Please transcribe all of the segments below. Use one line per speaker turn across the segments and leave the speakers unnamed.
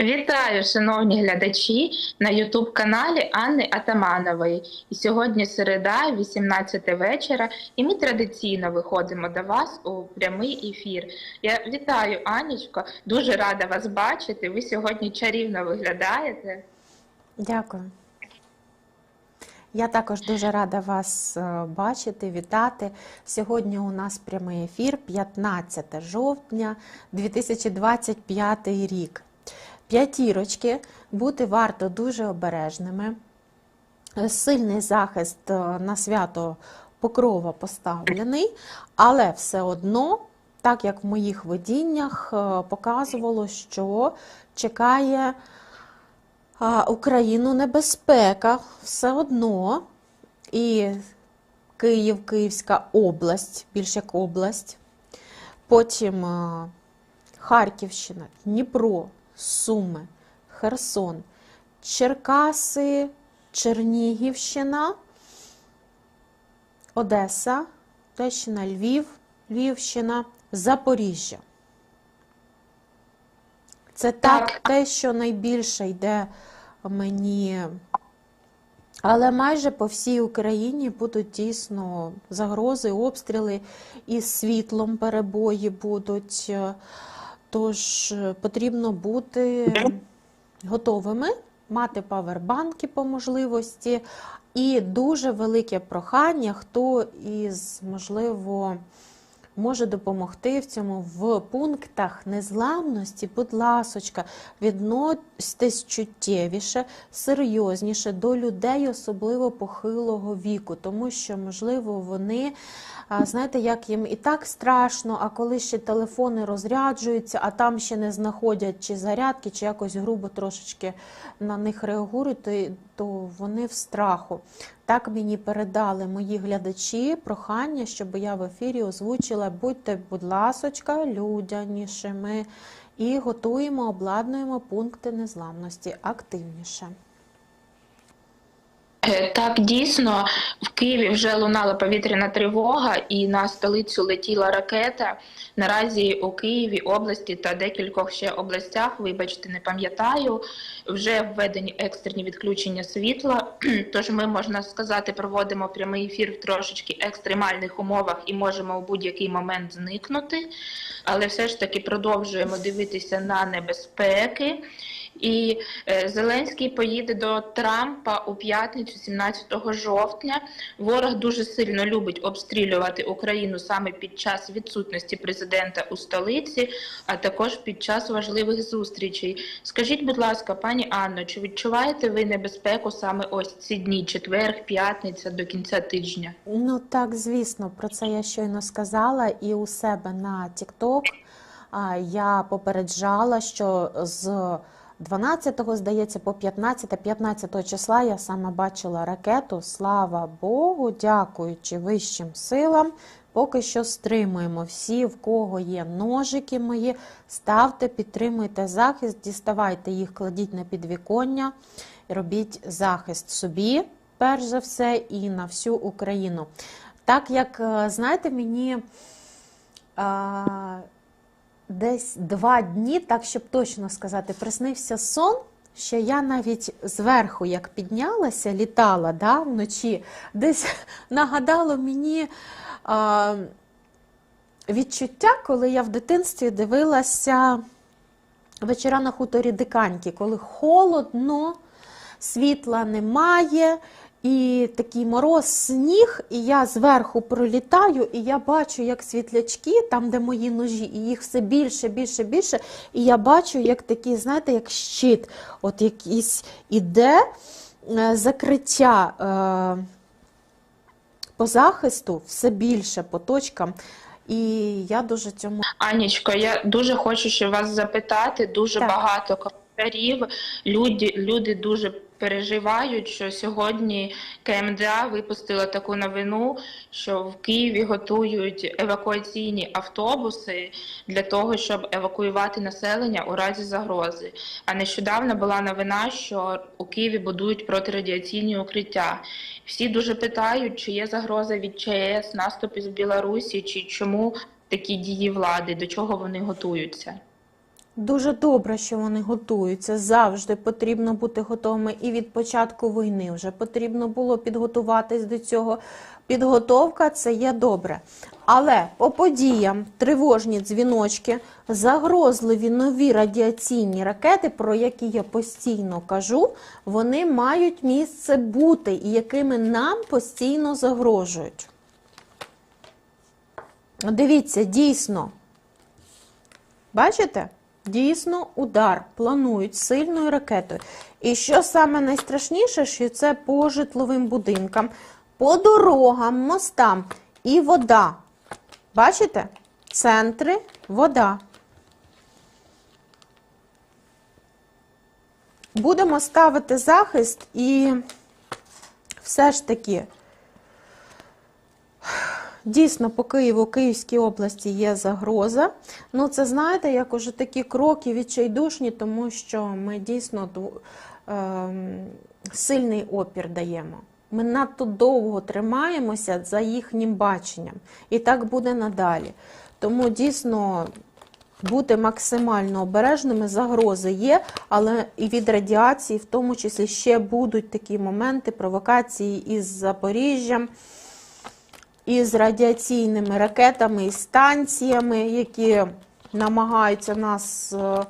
Вітаю, шановні глядачі на Ютуб каналі Анни Атаманової. І сьогодні середа, 18 вечора, і ми традиційно виходимо до вас у прямий ефір. Я вітаю Анічко, дуже рада вас бачити. Ви сьогодні чарівно виглядаєте.
Дякую. Я також дуже рада вас е, бачити, вітати. Сьогодні у нас прямий ефір, 15 жовтня 2025 рік. П'ятірочки, бути варто дуже обережними. Е, Сильний захист е, на свято покрова поставлений, але все одно, так як в моїх видіннях е, показувало, що чекає Україну небезпека все одно. І Київ, Київська область, більш як область. Потім Харківщина, Дніпро, Суми, Херсон, Черкаси, Чернігівщина, Одеса, Одещина, Львів, Львівщина, Запоріжжя. Це Так. те, що найбільше йде мені. Але майже по всій Україні будуть дійсно загрози, обстріли і світлом перебої будуть. Тож е, потрібно бути готовими, мати павербанки по можливості. І дуже велике прохання, хто із, можливо, може допомогти в цьому в пунктах незламності, будь ласочка, відносьтесь чуттєвіше, серйозніше до людей, особливо похилого віку, тому що, можливо, вони, знаєте, як їм і так страшно, а коли ще телефони розряджуються, а там ще не знаходять чи зарядки, чи якось грубо трошечки на них реагують, то, то вони в страху. Так мені передали мої глядачі прохання, щоб я в ефірі озвучила. Будьте, будь ласочка, людянішими і готуємо, обладнуємо пункти незламності активніше.
Е, Так, дійсно, в Києві вже лунала повітряна тривога, і на столицю летіла ракета. Наразі у Києві, області та декількох ще областях, вибачте, не пам'ятаю, вже введені екстрені відключення світла. Тож ми, можна сказати, проводимо прямий ефір в трошечки екстремальних умовах і можемо у будь-який момент зникнути. Але все ж таки продовжуємо дивитися на небезпеки. І е, Зеленський поїде до Трампа у п'ятницю, 17 жовтня. Ворог дуже сильно любить обстрілювати Україну саме під час відсутності президента у столиці, а також під час важливих зустрічей. Скажіть, будь ласка, пані Анно, чи відчуваєте ви небезпеку саме ось ці дні, четвер, п'ятниця до кінця тижня?
Ну так, звісно, про це я щойно сказала, і у себе на TikTok я попереджала, що з 12-го, здається, по 15, 15 числа я саме бачила ракету. Слава Богу, дякуючи вищим силам. Поки що стримуємо всі, в кого є ножики мої, ставте, підтримуйте захист, діставайте їх, кладіть на підвіконня, робіть захист собі, перш за все, і на всю Україну. Так як, е, знаєте, мені а, десь два дні, так щоб точно сказати, приснився сон, що я навіть зверху, як піднялася, літала да, вночі, десь нагадало мені а, відчуття, коли я в дитинстві дивилася вечора на хуторі Диканьки, коли холодно, світла немає. І такий мороз, сніг, і я зверху пролітаю, і я бачу, як світлячки, там, де мої ножі, і їх все більше, більше, більше. І я бачу, як такий, знаєте, як щит, от якийсь іде е, закриття е, по захисту все більше по точкам. І я дуже цьому
Анічко, я дуже хочу ще вас запитати. Дуже
Так.
багато коментарів. Люди, люди дуже переживають, що сьогодні КМДА випустила таку новину, що в Києві готують евакуаційні автобуси для того, щоб евакуювати населення у разі загрози. А нещодавно була новина, що у Києві будують протирадіаційні укриття. Всі дуже питають, чи є загроза від ЧС, наступів з Білорусі, чи чому такі дії влади, до чого вони готуються.
Дуже добре, що вони готуються. Завжди потрібно бути готовими. І від початку війни вже потрібно було підготуватись до цього. Підготовка це є добре. Але по подіям тривожні дзвіночки, загрозливі нові радіаційні ракети, про які я постійно кажу, вони мають місце бути і якими нам постійно загрожують. Дивіться, дійсно. Бачите? Дійсно, удар планують сильною ракетою. І що саме найстрашніше, що це по житловим будинкам, по дорогам, мостам і вода. Бачите? Центри, вода. Будемо ставити захист і все ж таки. Дійсно, по Києву, Київській області є загроза. Ну, це знаєте, як уже такі кроки відчайдушні, тому що ми дійсно ем, сильний опір даємо. Ми надто довго тримаємося за їхнім баченням. І так буде надалі. Тому дійсно бути максимально обережними, загрози є, але і від радіації, в тому числі, ще будуть такі моменти провокації із Запоріжжям із радіаційними ракетами і станціями, які намагаються нас е,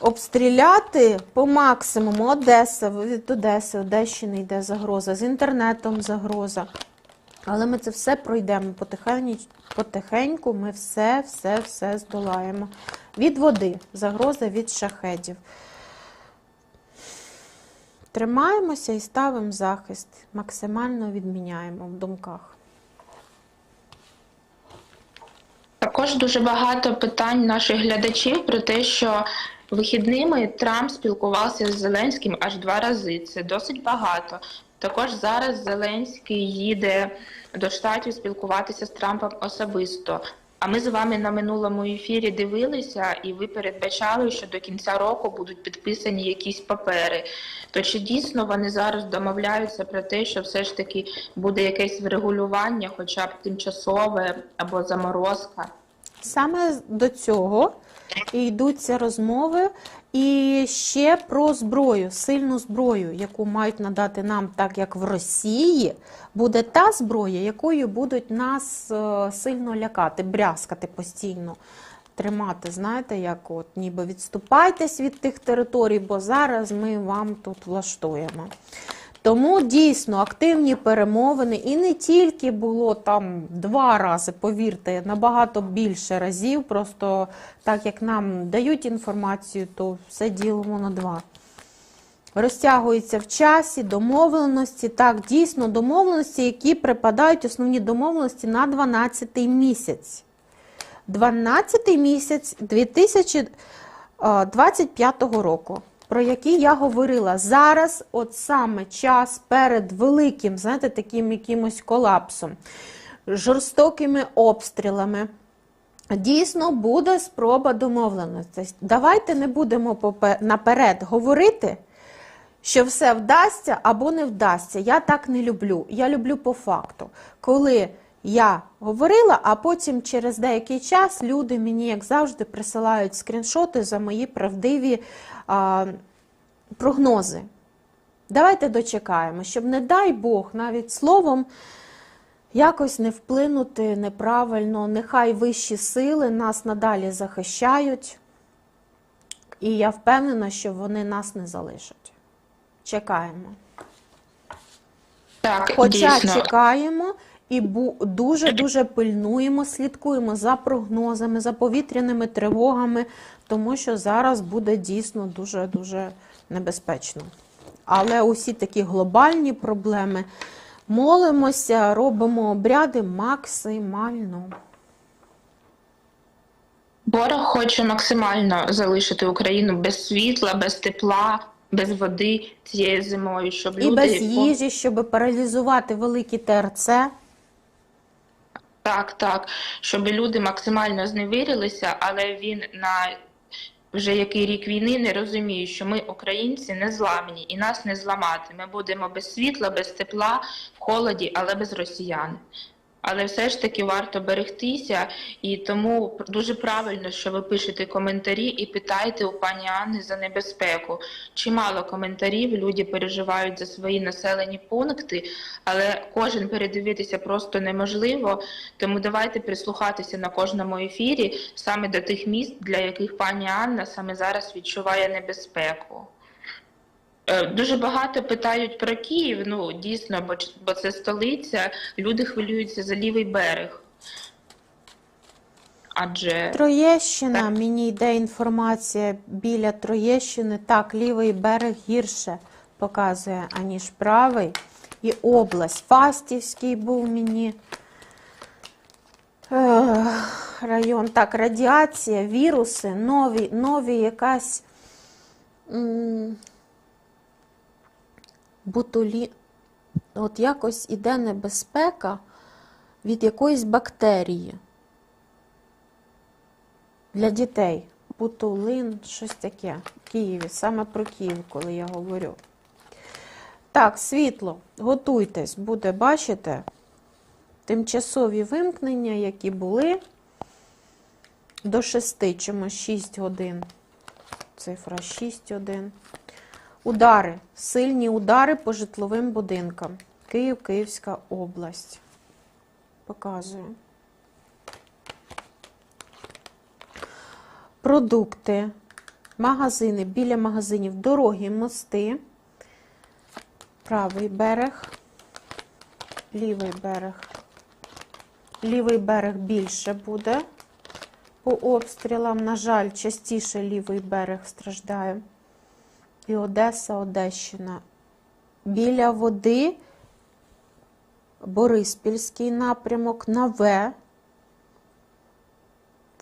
обстріляти по максимуму. Одеса, від Одеси, Одещини йде загроза, з інтернетом загроза. Але ми це все пройдемо потихеньку, ми все, все, все здолаємо. Від води, загроза від шахедів. Тримаємося і ставимо захист, максимально відміняємо в думках.
Також дуже багато питань наших глядачів про те, що вихідними Трамп спілкувався з Зеленським аж два рази. Це досить багато. Також зараз Зеленський їде до штатів спілкуватися з Трампом особисто. А ми з вами на минулому ефірі дивилися, і ви передбачали, що до кінця року будуть підписані якісь папери. То чи дійсно вони зараз домовляються про те, що все ж таки буде якесь врегулювання, хоча б тимчасове або заморозка?
Саме до цього і йдуться розмови. І ще про зброю, сильну зброю, яку мають надати нам, так як в Росії, буде та зброя, якою будуть нас е, сильно лякати, брязкати постійно, тримати. Знаєте, як от ніби відступайтесь від тих територій, бо зараз ми вам тут влаштуємо. Тому дійсно активні перемовини, і не тільки було там два рази, повірте, набагато більше разів. Просто так як нам дають інформацію, то все ділимо на два. Розтягуються в часі, домовленості. Так, дійсно, домовленості, які припадають основні домовленості на 12-й місяць. 12-й місяць 2025 року про які я говорила. Зараз, от саме час перед великим, знаєте, таким якимось колапсом, жорстокими обстрілами. Дійсно буде спроба домовленості. Давайте не будемо наперед говорити, що все вдасться або не вдасться. Я так не люблю. Я люблю по факту. Коли я говорила, а потім через деякий час люди мені, як завжди, присилають скріншоти за мої правдиві прогнози. Давайте дочекаємо, щоб, не дай Бог, навіть словом якось не вплинути неправильно. Нехай вищі сили нас надалі захищають. І я впевнена, що вони нас не залишать. Чекаємо.
Так,
Хоча
дійсно.
чекаємо і дуже-дуже пильнуємо, слідкуємо за прогнозами, за повітряними тривогами, тому що зараз буде дійсно дуже-дуже небезпечно. Але усі такі глобальні проблеми молимося, робимо обряди максимально.
Ворог хоче максимально залишити Україну без світла, без тепла, без води цією зимою, щоб
І
люди
без їжі, щоб паралізувати великі ТРЦ.
Так, так, щоб люди максимально зневірилися, але він на вже який рік війни не розуміє, що ми, українці, не зламні і нас не зламати. Ми будемо без світла, без тепла, в холоді, але без росіян. Але все ж таки варто берегтися, і тому дуже правильно, що ви пишете коментарі і питаєте у пані Анни за небезпеку. Чимало коментарів, люди переживають за свої населені пункти, але кожен передивитися просто неможливо. Тому давайте прислухатися на кожному ефірі саме до тих міст, для яких пані Анна саме зараз відчуває небезпеку. Е, Дуже багато питають про Київ. Ну дійсно, бо, бо це столиця. Люди хвилюються за лівий берег. Адже
Троєщина,
Так.
мені йде інформація біля Троєщини. Так, лівий берег гірше показує, аніж правий. І область. Фастівський був мені. Ех, район. Так, радіація, віруси, нові, нові якась. м, Бутулі. От якось іде небезпека від якоїсь бактерії для дітей. Бутулин, щось таке в Києві, саме про Київ, коли я говорю. Так, світло, готуйтесь, буде, бачите, тимчасові вимкнення, які були до 6, чомусь 6 годин. Цифра 6 годин. Удари, сильні удари по житловим будинкам. Київ, Київська область. Показую. Продукти, магазини, біля магазинів, дороги, мости, правий берег, лівий берег. Лівий берег більше буде по обстрілам. На жаль, частіше лівий берег страждає. І Одеса, Одещина. Біля води Бориспільський напрямок, Наве.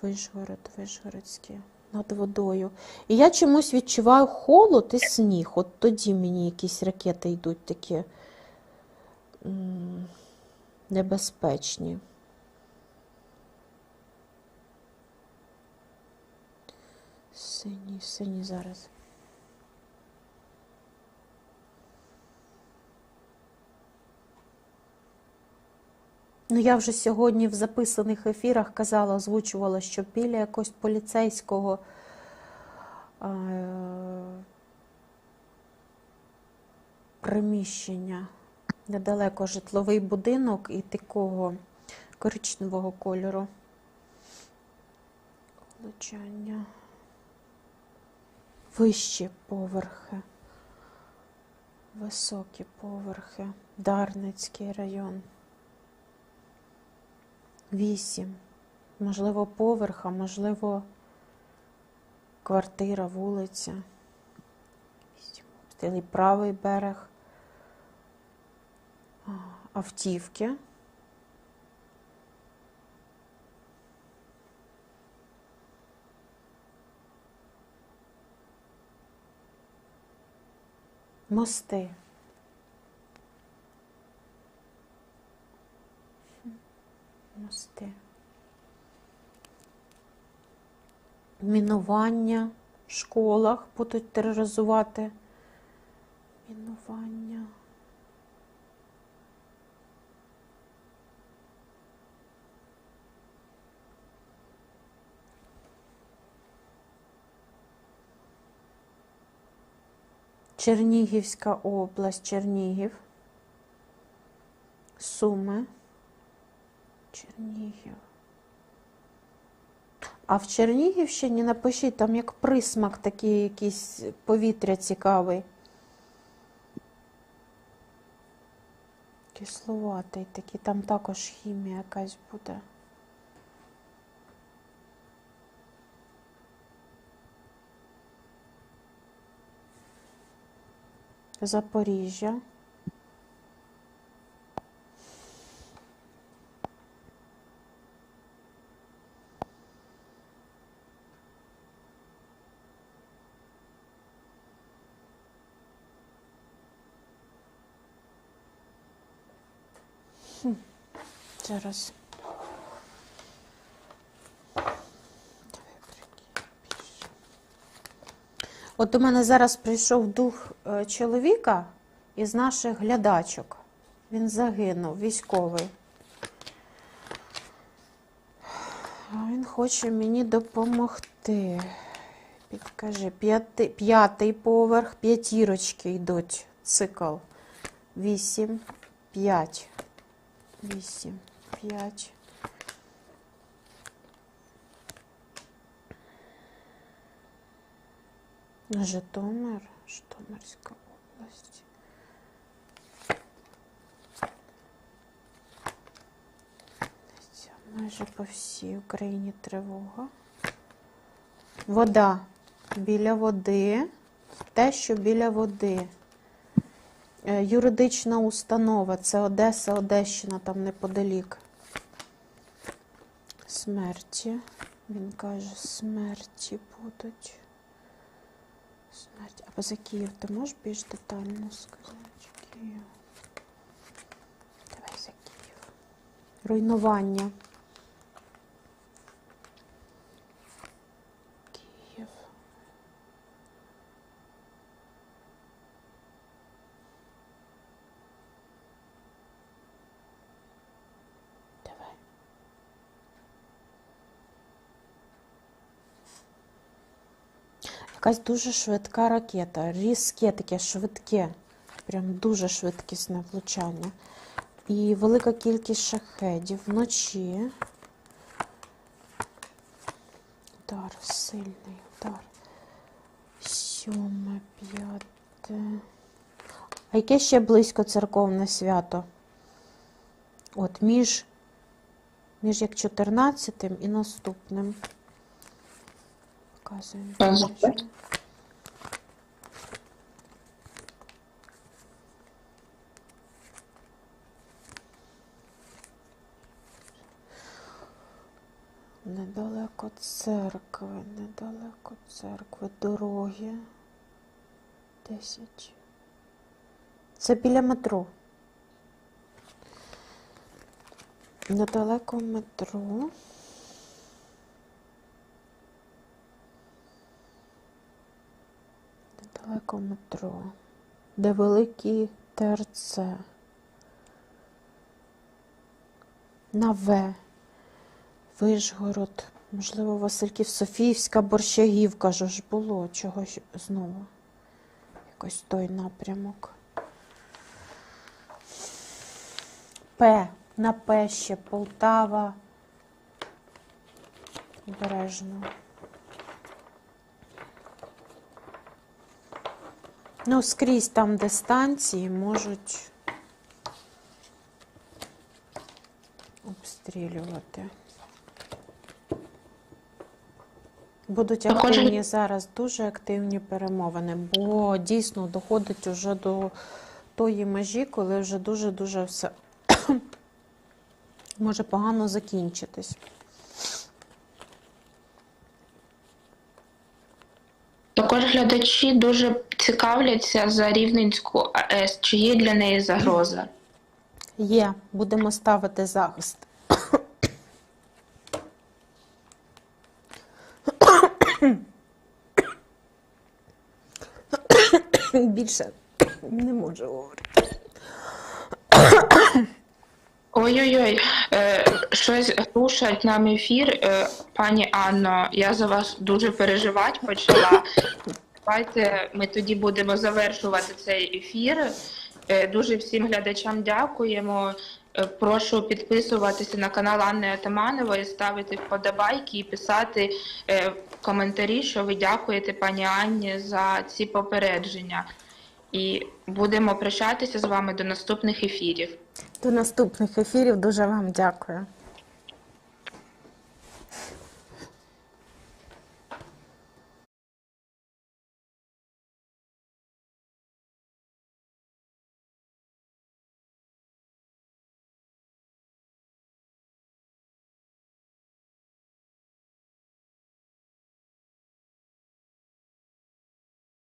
Вишгород, Вишгородський, над водою. І я чомусь відчуваю холод і сніг. От тоді мені якісь ракети йдуть такі небезпечні. Синій, синій зараз. Ну, я вже сьогодні в записаних ефірах казала, озвучувала, що біля якогось поліцейського е, приміщення, недалеко житловий будинок і такого коричневого кольору. Влучання. Вищі поверхи. Високі поверхи. Дарницький район. Вісім. Можливо, поверха, можливо, квартира, вулиця. Обстріли. Правий берег. Автівки. Мости. Мости. Мінування в школах будуть тероризувати. Мінування. Чернігівська область, Чернігів. Суми. Чернігів. А в Чернігівщині напишіть, там як присмак такий якийсь повітря цікавий. Кисловатий такий, там також хімія якась буде. Запоріжжя. Зараз. От у мене зараз прийшов дух е, чоловіка із наших глядачок. Він загинув, військовий. Він хоче мені допомогти. Підкажи, п'яти, п'ятий поверх, п'ятірочки йдуть. Цикл. Вісім, п'ять. Вісім, п'ять. Житомир, Житомирська область. Майже по всій Україні тривога. Вода. Біля води. Те, що біля води. Е, Юридична установа. Це Одеса, Одещина, там неподалік. Смерті. Він каже, смерті будуть. Смерть. А за Київ ти можеш більш детально сказати? Київ. Давай за Київ. Руйнування. Якась дуже швидка ракета. Різке таке швидке. Прям дуже швидкісне влучання. І велика кількість шахедів вночі. Удар, сильний удар. Сьоме, п'яте. А яке ще близько церковне свято? От між, між як 14 і наступним. Показуємо. Недалеко церкви, недалеко церкви, дороги. Десять. Це біля метро. Недалеко метро. Недалеко метро. Де великий ТРЦ. На В. Вишгород. Можливо, Васильків, Софіївська, Борщагівка ж було. Чого ж знову? Якось той напрямок. П. На П ще Полтава. Обережно. Ну, скрізь там, де станції, можуть обстрілювати. Будуть активні зараз, дуже активні перемовини, бо дійсно доходить уже до тої межі, коли вже дуже-дуже все може погано закінчитись.
Також глядачі дуже цікавляться за Рівненську АЕС. Чи є для неї загроза?
Є, будемо ставити захист. Більше не можу говорити.
Ой-ой-ой, е, щось рушать нам ефір. Е, пані Анно, я за вас дуже переживати почала. Давайте ми тоді будемо завершувати цей ефір. Е, дуже всім глядачам дякуємо. Е, прошу підписуватися на канал Анни Атаманової, ставити вподобайки і писати е, коментарі, що ви дякуєте пані Анні за ці попередження. І будемо прощатися з вами до наступних ефірів.
До наступних ефірів. Дуже вам дякую.